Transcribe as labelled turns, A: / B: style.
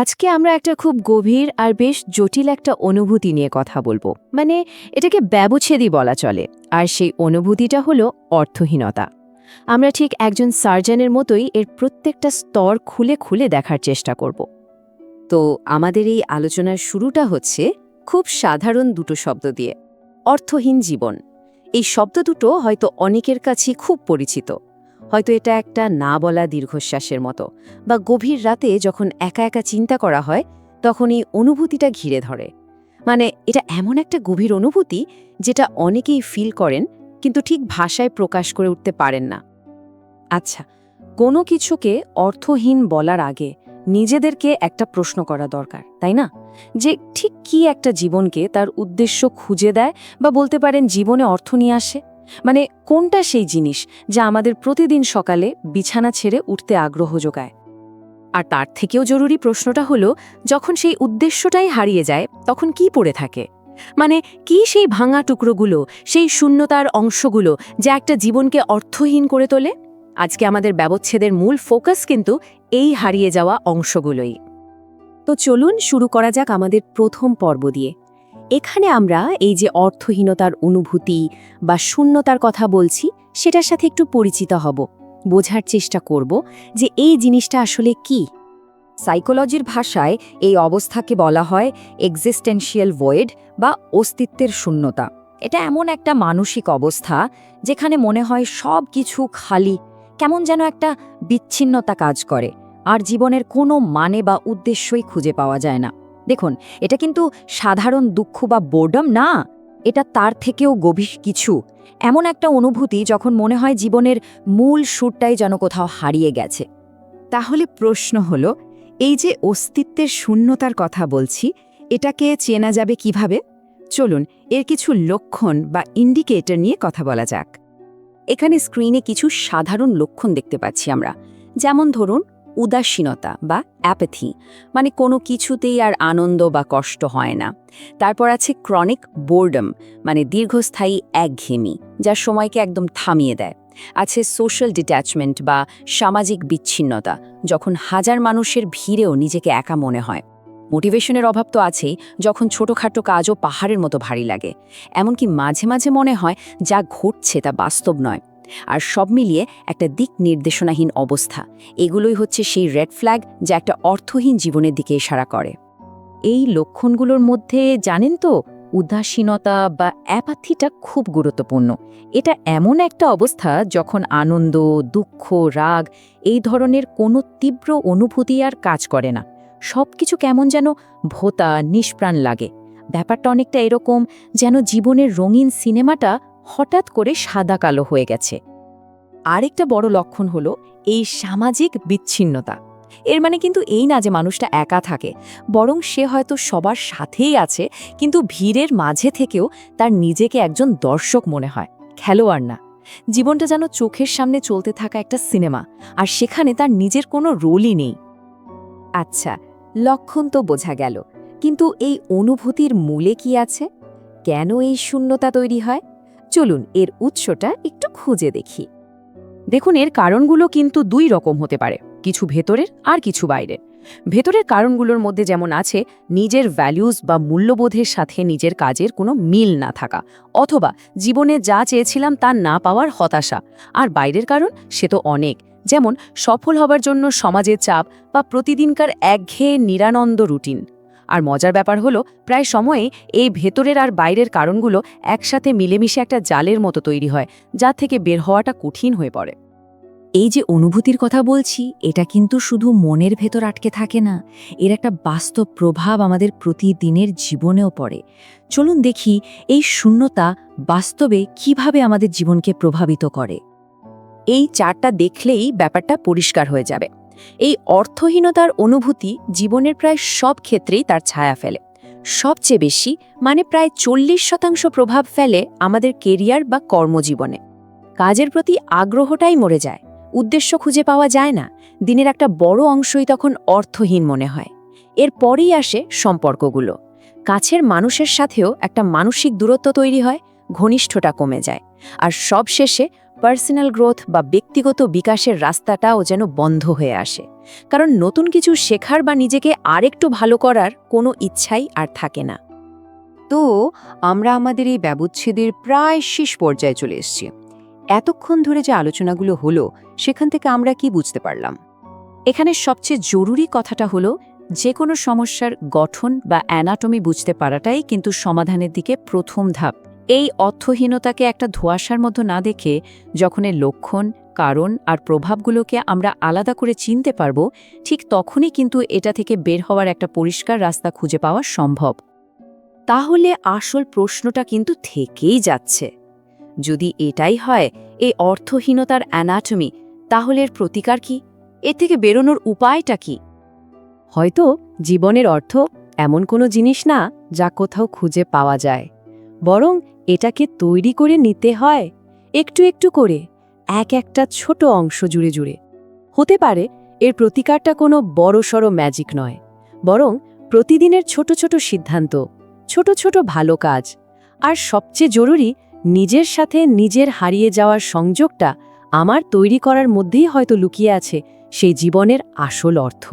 A: আজকে আমরা একটা খুব গভীর আর বেশ জটিল একটা অনুভূতি নিয়ে কথা বলব। মানে এটাকে ব্যবচ্ছেদই বলা চলে, আর সেই অনুভূতিটা হলো অর্থহীনতা। আমরা ঠিক একজন সার্জনের মতোই এর প্রত্যেকটা স্তর খুলে খুলে দেখার চেষ্টা করব। তো আমাদের এই আলোচনার শুরুটা হচ্ছে খুব সাধারণ দুটো শব্দ দিয়ে, অর্থহীন জীবন। এই শব্দ দুটো হয়তো অনেকের কাছেই খুব পরিচিত। হয়তো এটা একটা না বলা দীর্ঘশ্বাসের মতো বা গভীর রাতে যখন একা একা চিন্তা করা হয় তখন এই অনুভূতিটা ঘিরে ধরে। মানে এটা এমন একটা গভীর অনুভূতি যেটা অনেকেই ফিল করেন কিন্তু ঠিক ভাষায় প্রকাশ করে উঠতে পারেন না। আচ্ছা কোনো কিছুকে অর্থহীন বলার আগে নিজেদেরকে একটা প্রশ্ন করা দরকার, তাই না? যে ঠিক কি একটা জীবনকে তার উদ্দেশ্য খুঁজে দেয় বা বলতে পারেন জীবনে অর্থ নিয়ে আসে? মানে কোনটা সেই জিনিস যা আমাদের প্রতিদিন সকালে বিছানা ছেড়ে উঠতে আগ্রহ যোগায়? আর তার থেকেও জরুরি প্রশ্নটা হলো, যখন সেই উদ্দেশ্যটাই হারিয়ে যায়, তখন কি পড়ে থাকে? মানে কি সেই ভাঙা টুকরোগুলো, সেই শূন্যতার অংশগুলো যা একটা জীবনকে অর্থহীন করে তোলে? আজকে আমাদের ব্যবচ্ছেদের মূল ফোকাস কিন্তু এই হারিয়ে যাওয়া অংশগুলোই। তো চলুন শুরু করা যাক আমাদের প্রথম পর্ব দিয়ে। এখানে আমরা এই যে অর্থহীনতার অনুভূতি বা শূন্যতার কথা বলছি, সেটার সাথে একটু পরিচিত হব। বোঝার চেষ্টা করব যে এই জিনিসটা আসলে কি। সাইকোলজির ভাষায় এই অবস্থাকে বলা হয় এক্সিস্টেন্সিয়াল ভয়েড বা অস্তিত্বের শূন্যতা। এটা এমন একটা মানসিক অবস্থা যেখানে মনে হয় সব কিছু খালি, কেমন যেন একটা বিচ্ছিন্নতা কাজ করে, আর জীবনের কোনো মানে বা উদ্দেশ্যই খুঁজে পাওয়া যায় না। দেখুন, এটা কিন্তু সাধারণ দুঃখ বা বোর্ডম না, এটা তার থেকেও গভীর কিছু। এমন একটা অনুভূতি যখন মনে হয় জীবনের মূল সুরটাই যেন কোথাও হারিয়ে গেছে।
B: তাহলে প্রশ্ন হল, এই যে অস্তিত্বের শূন্যতার কথা বলছি, এটাকে চেনা যাবে কীভাবে? চলুন, এর কিছু লক্ষণ বা ইন্ডিকেটর নিয়ে কথা বলা যাক।
A: এখানে স্ক্রিনে কিছু সাধারণ লক্ষণ দেখতে পাচ্ছি আমরা। যেমন ধরুন উদাসীনতা বা অ্যাপেথি মানে কোনো কিছুতেই আর আনন্দ বা কষ্ট হয় না। তারপর আছে ক্রনিক বোর্ডম মানে দীর্ঘস্থায়ী একঘেয়েমি, যা সময়কে একদম থামিয়ে দেয়। আছে সোশ্যাল ডিট্যাচমেন্ট বা সামাজিক বিচ্ছিন্নতা, যখন হাজার মানুষের ভিড়েও নিজেকে একা মনে হয়। মোটিভেশনের অভাব তো আছেই, যখন ছোটোখাটো কাজও পাহাড়ের মতো ভারী লাগে। এমনকি মাঝে মাঝে মনে হয় যা ঘটছে তা বাস্তব নয়। আর সব মিলিয়ে একটা দিক নির্দেশনাহীন অবস্থা। এগুলোই হচ্ছে সেই রেড ফ্ল্যাগ যা একটা অর্থহীন জীবনের দিকে ইশারা করে। এই লক্ষণগুলোর মধ্যে জানেন তো, উদাসীনতা বা অ্যাপাথিটা খুব গুরুত্বপূর্ণ। এটা এমন একটা অবস্থা যখন আনন্দ, দুঃখ, রাগ এই ধরনের কোনো তীব্র অনুভূতি আর কাজ করে না। সব কিছু কেমন যেন ভোতা, নিষ্প্রাণ লাগে। ব্যাপারটা অনেকটা এরকম যেন জীবনের রঙিন সিনেমাটা হঠাৎ করে সাদা কালো হয়ে গেছে। আরেকটা বড় লক্ষণ হলো এই সামাজিক বিচ্ছিন্নতা। এর মানে কিন্তু এই না যে মানুষটা একা থাকে, বরং সে হয়তো সবার সাথেই আছে, কিন্তু ভিড়ের মাঝে থেকেও তার নিজেকে একজন দর্শক মনে হয়, খেলোয়াড় না। জীবনটা যেন চোখের সামনে চলতে থাকা একটা সিনেমা, আর সেখানে তার নিজের কোনো রোলই নেই। আচ্ছা লক্ষণ তো বোঝা গেল, কিন্তু এই অনুভূতির মূলে কি আছে? কেন এই শূন্যতা তৈরি হয়? চলুন এর উৎসটা একটু খুঁজে দেখি। দেখুন, এর কারণগুলো কিন্তু দুই রকম হতে পারে, কিছু ভেতরের আর কিছু বাইরের। ভেতরের কারণগুলোর মধ্যে যেমন আছে, নিজের ভ্যালিউজ বা মূল্যবোধের সাথে নিজের কাজের কোনো মিল না থাকা, অথবা জীবনে যা চেয়েছিলাম তা না পাওয়ার হতাশা। আর বাইরের কারণ, সে তো অনেক। যেমন, সফল হবার জন্য সমাজের চাপ বা প্রতিদিনকার একঘেয়ে নিরানন্দ রুটিন আর মজার ব্যাপার হলো, প্রায় সময়ে এই ভেতরের আর বাইরের কারণগুলো একসাথে মিলেমিশে একটা জালের মতো তৈরি হয়, যা থেকে বের হওয়াটা কঠিন হয়ে পড়ে। এই যে অনুভূতির কথা বলছি, এটা কিন্তু শুধু মনের ভেতর আটকে থাকে না, এর একটা বাস্তব প্রভাব আমাদের প্রতিদিনের জীবনেও পড়ে। চলুন দেখি এই শূন্যতা বাস্তবে কীভাবে আমাদের জীবনকে প্রভাবিত করে। এই চারটা দেখলেই ব্যাপারটা পরিষ্কার হয়ে যাবে। এই অর্থহীনতার অনুভূতি জীবনের প্রায় সব ক্ষেত্রেই তার ছায়া ফেলে। সবচেয়ে বেশি মানে প্রায় চল্লিশ শতাংশ প্রভাব ফেলে আমাদের কেরিয়ার বা কর্মজীবনে। কাজের প্রতি আগ্রহটাই মরে যায়। উদ্দেশ্য খুঁজে পাওয়া যায় না। দিনের একটা বড় অংশই তখন অর্থহীন মনে হয়। এর পরেই আসে সম্পর্কগুলো। কাছের মানুষের সাথেও একটা মানসিক দূরত্ব তৈরি হয় ঘনিষ্ঠটা কমে যায়। আর সব শেষে পার্সোনাল গ্রোথ বা ব্যক্তিগত বিকাশের রাস্তাটাও যেন বন্ধ হয়ে আসে। কারণ নতুন কিছু শেখার বা নিজেকে আরেকটু ভালো করার কোনো ইচ্ছাই আর থাকে না।
B: তো আমরা আমাদের এই ব্যবচ্ছেদের প্রায় শেষ পর্যায়ে চলে এসেছি। এতক্ষণ ধরে যে আলোচনাগুলো হলো, সেখান থেকে আমরা কি বুঝতে পারলাম?
A: এখানে সবচেয়ে জরুরি কথাটা হলো যে কোনো সমস্যার গঠন বা অ্যানাটমি বুঝতে পারাটাই কিন্তু সমাধানের দিকে প্রথম ধাপ। এই অর্থহীনতাকে একটা ধোঁয়াশার মধ্যে না দেখে যখন এর লক্ষণ, কারণ আর প্রভাবগুলোকে আমরা আলাদা করে চিনতে পারব, ঠিক তখনই কিন্তু এটা থেকে বের হওয়ার একটা পরিষ্কার রাস্তা খুঁজে পাওয়া সম্ভব। তাহলে আসল প্রশ্নটা কিন্তু থেকেই যাচ্ছে। যদি এটাই হয়, এই অর্থহীনতার অ্যানাটমি তাহলে এর প্রতিকার কি? এ থেকে বেরোনোর উপায়টা কি? হয়তো জীবনের অর্থ এমন কোনো জিনিস না যা কোথাও খুঁজে পাওয়া যায়। বরং এটাকে তৈরি করে নিতে হয় একটু একটু করে, এক একটা ছোট অংশ জুড়ে জুড়ে। হতে পারে এর প্রতিকারটা কোনো বড়সড় ম্যাজিক নয়, বরং প্রতিদিনের ছোট ছোট সিদ্ধান্ত, ছোট ছোট ভালো কাজ, আর সবচেয়ে জরুরি নিজের সাথে নিজের হারিয়ে যাওয়ার সংযোগটা আমার তৈরি করার মধ্যেই হয়তো লুকিয়ে আছে সেই জীবনের আসল অর্থ।